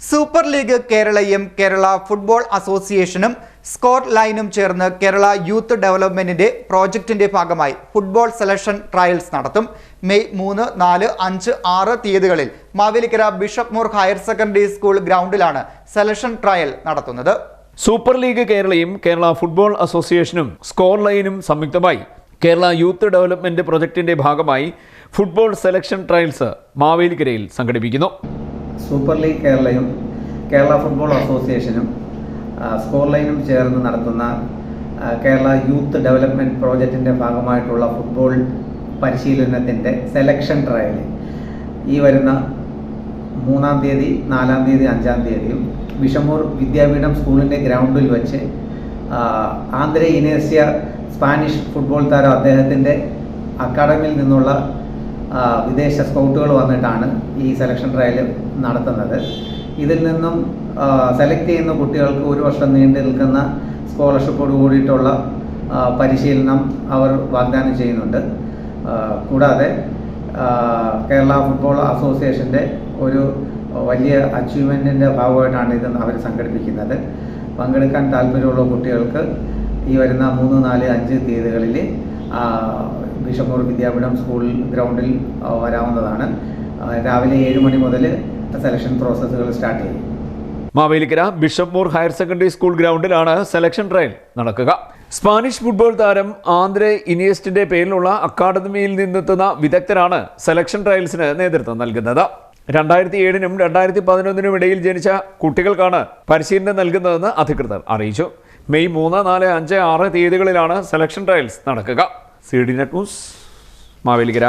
Super league കേരളയും Kerala football അസോസിയേഷനും Scott ലൈനും ചേർന്ന് കേരള യൂത്ത് ഡെവലപ്മെന്റിന്റെ പ്രോജക്റ്റിന്റെ ഭാഗമായി ഫുട്ബോൾ സെലക്ഷൻ ട്രയൽസ് നടത്തും. മെയ് മൂന്ന് നാല് അഞ്ച് ആറ് തീയതികളിൽ Mavelikkara bishop Moore higher secondary school ഗ്രൗണ്ടിലാണ് selection trial നടത്തുന്നത്. സൂപ്പർ ലീഗ് കേരളയും കേരള ഫുട്ബോൾ അസോസിയേഷനും സ്കോർ ലൈനും സംയുക്തമായി കേരള യൂത്ത് ഡെവലപ്മെന്റ് പ്രൊജക്ടിന്റെ ഭാഗമായി ഫുട്ബോൾ സെലക്ഷൻ ട്രയൽസ് മാവേലിക്കരയിൽ സംഘടിപ്പിക്കുന്നു. സൂപ്പർ ലീഗ് കേരളയും കേരള ഫുട്ബോൾ അസോസിയേഷനും സ്കോർ ലൈനും ചേർന്ന് നടത്തുന്ന കേരള യൂത്ത് ഡെവലപ്മെന്റ് പ്രോജക്റ്റിന്റെ ഭാഗമായിട്ടുള്ള ഫുട്ബോൾ പരിശീലനത്തിന്റെ സെലക്ഷൻ ട്രയൽ ഈ വരുന്ന മൂന്നാം തീയതി നാലാം തീയതി അഞ്ചാം തീയതിയും വിഷമൂർ വിദ്യാപീഠം സ്കൂളിന്റെ ഗ്രൗണ്ടിൽ വെച്ച് ആന്ധ്ര ഇനേസ്യ സ്പാനിഷ് ഫുട്ബോൾ താരം അദ്ദേഹത്തിന്റെ അക്കാഡമിയിൽ നിന്നുള്ള വിദേശ സ്കൗട്ടുകൾ വന്നിട്ടാണ് ഈ സെലക്ഷൻ ട്രയൽ നടത്തുന്നത്. ഇതിൽ നിന്നും സെലക്ട് ചെയ്യുന്ന കുട്ടികൾക്ക് ഒരു വർഷം നീണ്ടു നിൽക്കുന്ന സ്കോളർഷിപ്പോട് കൂടിയിട്ടുള്ള പരിശീലനം അവർ വാഗ്ദാനം ചെയ്യുന്നുണ്ട്. കൂടാതെ കേരള ഫുട്ബോൾ അസോസിയേഷന്റെ ഒരു വലിയ അച്ചീവ്മെന്റിന്റെ ഭാഗമായിട്ടാണ് ഇത് അവർ സംഘടിപ്പിക്കുന്നത്. പങ്കെടുക്കാൻ താല്പര്യമുള്ള കുട്ടികൾക്ക് ഈ വരുന്ന മൂന്ന് നാല് അഞ്ച് തീയതികളിൽ ബിഷമൂർ വിദ്യാപീഠം സ്കൂൾ ഗ്രൗണ്ടിൽ വരാവുന്നതാണ്. രാവിലെ ഏഴ് മണി മുതൽ സെലക്ഷൻ പ്രോസസ്സുകൾ സ്റ്റാർട്ട് ചെയ്യും. Mavelikkara bishop Moore higher secondary school ഗ്രൗണ്ടിലാണ് selection trial നടക്കുക. സ്പാനിഷ് ഫുട്ബോൾ താരം ആന്ദ്രെ ഇനിയസ്റ്റിന്റെ പേരിലുള്ള അക്കാദമിയിൽ നിന്നെത്തുന്ന വിദഗ്ധരാണ് സെലക്ഷൻ ട്രയൽസിന് നേതൃത്വം നൽകുന്നത്. രണ്ടായിരത്തി ഏഴിനും രണ്ടായിരത്തി പതിനൊന്നിനും ഇടയിൽ ജനിച്ച കുട്ടികൾക്കാണ് പരിശീലനം നൽകുന്നതെന്ന് അധികൃതർ അറിയിച്ചു. മെയ് മൂന്ന് നാല് അഞ്ച് ആറ് തീയതികളിലാണ് സെലക്ഷൻ ട്രയൽസ് നടക്കുക. C D net news Mavelikkara.